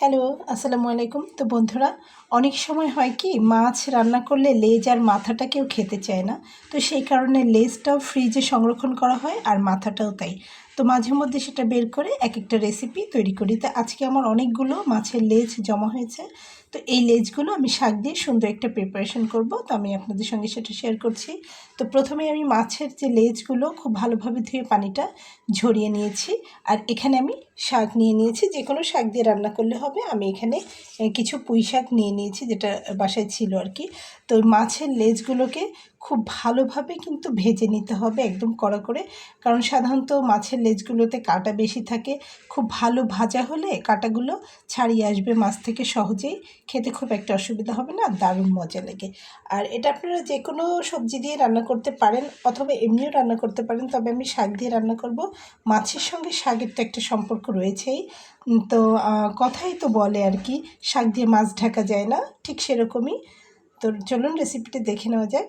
Hello, আসসালামু আলাইকুম। তো বন্ধুরা, অনেক সময় হয় কি, মাছ রান্না করলে লেজ আর মাথাটা কেউ খেতে চায় না। তো সেই কারণে লেজটাও ফ্রিজে সংরক্ষণ করা হয় আর মাথাটাও তাই। তো মাঝে মধ্যে সেটা বের করে এক একটা রেসিপি তৈরি করি। তো আজকে আমার অনেকগুলো মাছের লেজ জমা হয়েছে। তো এই লেজগুলো আমি শাক দিয়ে সুন্দর একটা প্রিপারেশন করব। তো আমি আপনাদের সঙ্গে সেটা শেয়ার করছি। তো প্রথমে আমি মাছের যে লেজগুলো খুব ভালোভাবে ধুয়ে পানিটা ঝরিয়ে নিয়েছি। আর এখানে আমি শাক নিয়ে নিয়েছি। যে কোনো শাক দিয়ে রান্না করলে হবে। আমি এখানে কিছু পুঁই শাক নিয়ে নিয়েছি যেটা বাসায় ছিল আর কি। তো মাছের লেজগুলোকে খুব ভালোভাবে কিন্তু ভেজে নিতে হবে একদম কড়া করে। কারণ সাধারণত মাছের লেজগুলোতে কাটা বেশি থাকে। খুব ভালো ভাজা হলে কাটাগুলো ছাড়িয়ে আসবে মাছ থেকে সহজেই। খেতে খুব একটা অসুবিধা হবে না, দারুণ মজা লাগে। আর এটা আপনারা যে কোনো সবজি দিয়ে রান্না করতে পারেন অথবা এমনিও রান্না করতে পারেন, তবে আমি শাক দিয়ে রান্না করব। মাছের সঙ্গে শাকের তো একটা সম্পর্ক রয়েছেই। তো কথাই তো বলে আর কি, শাক দিয়ে মাছ ঢাকা যায় না, ঠিক সেরকমই। তো চলুন রেসিপিটা দেখে নেওয়া যাক।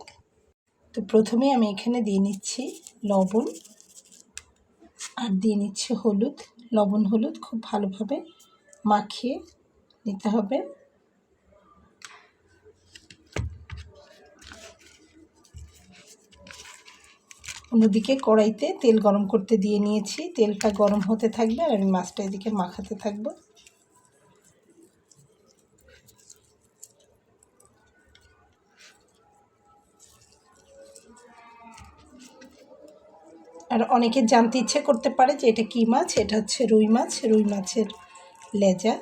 তো প্রথমে আমি এখানে দিয়ে নিচ্ছি লবণ আর দিয়ে নিচ্ছি হলুদ। লবণ, হলুদ খুব ভালোভাবে মাখিয়ে নিতে হবে। অন্যদিকে কড়াইতে তেল গরম করতে দিয়ে নিয়েছি। তেলটা গরম হতে থাকবে আর আমি মাছটা এদিকে মাখাতে থাকব। আর অনেকে জানতে ইচ্ছে করতে পারে যে এটা কী মাছ? এটা হচ্ছে রুই মাছ। রুই মাছের লেজা।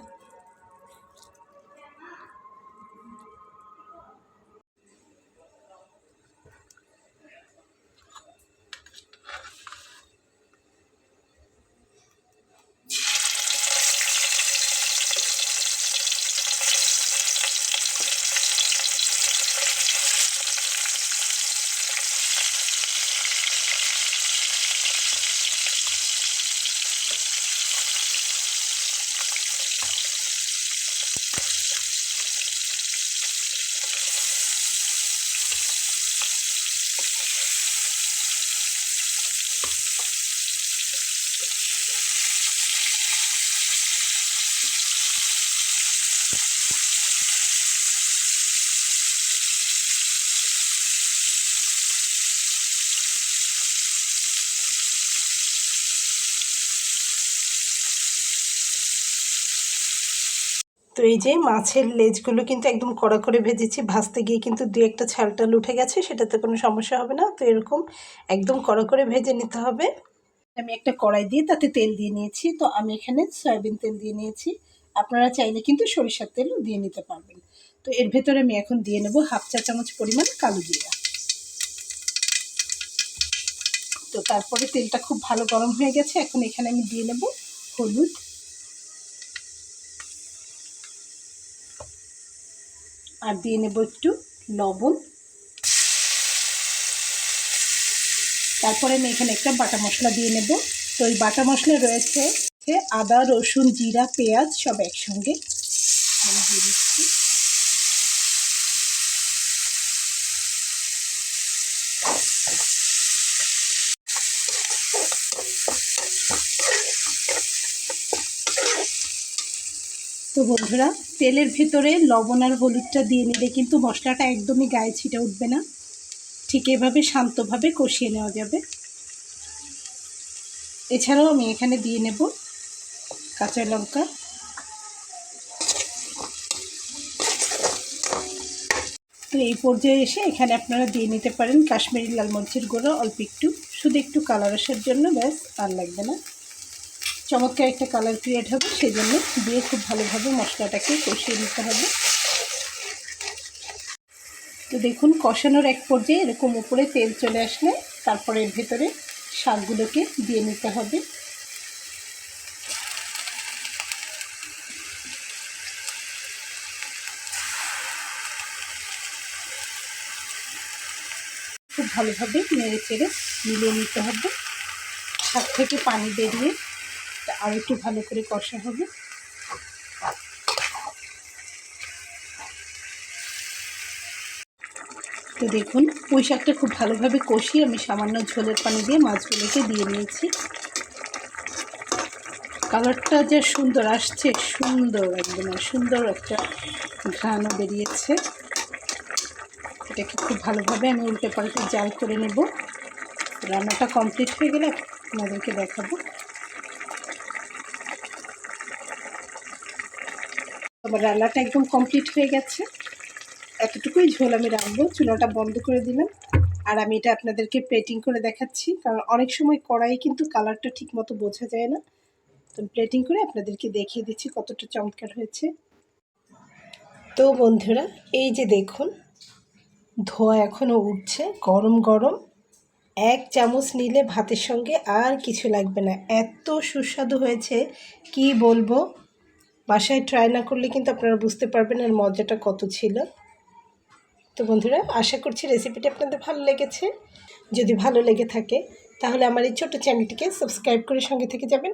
তো এই যে মাছের লেজগুলো কিন্তু একদম কড়া করে ভেজেছি, ভাজতে গিয়ে কিন্তু দু একটা ছালটাল উঠে গেছে, সেটাতে কোনো সমস্যা হবে না। তো এরকম একদম কড়া করে ভেজে নিতে হবে। আমি একটা কড়াই দিয়ে তাতে তেল দিয়ে নিয়েছি। তো আমি এখানে সয়াবিন তেল দিয়ে নিয়েছি। আপনারা চাইলে কিন্তু সরিষার তেলও দিয়ে নিতে পারবেন। তো এর ভেতরে আমি এখন দিয়ে নেব হাফ চা চামচ পরিমাণ কালো জিরা। তো তারপরে তেলটা খুব ভালো গরম হয়ে গেছে। এখন এখানে আমি দিয়ে নেব হলুদ আর দিয়ে নেব একটু লবণ। তারপরে আমি এখানে একটা বাটা মশলা দিয়ে নেব। তো এই বাটা মশলা রয়েছে আদা, রসুন, জিরা, পেঁয়াজ সব একসঙ্গে। আমি দিয়ে দিচ্ছি। তো বন্ধুরা, তেলের ভেতরে লবণ আর হলুদটা দিয়ে নিলে কিন্তু মশলাটা একদমই গায়ে ছিটে উঠবে না। ঠিক এভাবে শান্তভাবে কষিয়ে নেওয়া যাবে। এছাড়াও আমি এখানে দিয়ে নেব কাঁচা লঙ্কা। তো এই পর্যায়ে এসে এখানে আপনারা দিয়ে নিতে পারেন কাশ্মীরি লাল মরিচের গুঁড়ো, অল্প একটু। শুধু একটু কালার আসার জন্য, ব্যাস, আর লাগবে না। চমৎকার একটা কালার ক্রিয়েট হবে সেই জন্য দিয়ে খুব ভালোভাবে মশলাটাকে কষিয়ে নিতে হবে। তো দেখুন, কষানোর এক পর্যায়ে এরকম উপরে তেল চলে আসলে তারপরে এর ভেতরে শাকগুলোকে দিয়ে নিতে হবে। খুব ভালোভাবে নেড়ে চেড়ে মিলিয়ে নিতে হবে। শাক থেকে পানি বেরিয়ে আর একটু ভালো করে কষা হবে। তো দেখুন, পুঁই শাকটা খুব ভালোভাবে কষিয়ে আমি সামান্য ঝোলের পানি দিয়ে মাছগুলোকে দিয়ে নিয়েছি। কালারটা যে সুন্দর, আসছে সুন্দর একদম সুন্দর একটা ঘ্রাণও বেরিয়েছে। এটাকে খুব ভালোভাবে আমি উল্টে পাল্টে জাল করে নেব। রান্নাটা কমপ্লিট হয়ে গেলে আপনাদেরকে দেখাবো। আমার রান্নাটা একদম কমপ্লিট হয়ে গেছে। এতটুকুই ঝোল আমি রাখব চুলাটা বন্ধ করে দিলাম। আর আমি এটা আপনাদেরকে প্লেটিং করে দেখাচ্ছি। কারণ অনেক সময় কড়াই কিন্তু কালারটা ঠিক মতো বোঝা যায় না। তো প্লেটিং করে আপনাদেরকে দেখিয়ে দিচ্ছি কতটা চমৎকার হয়েছে। তো বন্ধুরা, এই যে দেখুন, ধোয়া এখনও উঠছে। গরম গরম। এক চামচ নিলে ভাতের সঙ্গে আর কিছু লাগবে না। এত সুস্বাদু হয়েছে। কি বলব? বাসায় ট্রাই না করলে কিন্তু আপনারা বুঝতে পারবেন আর মজাটা কত ছিল। তো বন্ধুরা, আশা করছি রেসিপিটা আপনাদের ভালো লেগেছে। যদি ভালো লেগে থাকে, তাহলে আমার এই ছোটো চ্যানেলটিকে সাবস্ক্রাইব করে সঙ্গে থেকে যাবেন।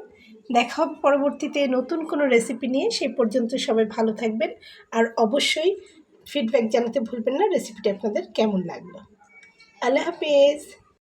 দেখা হবে পরবর্তীতে নতুন কোনো রেসিপি নিয়ে। সেই পর্যন্ত সবাই ভালো থাকবেন। আর অবশ্যই ফিডব্যাক জানাতে ভুলবেন না রেসিপিটা আপনাদের কেমন লাগল। আল্লাহ হাফিজ।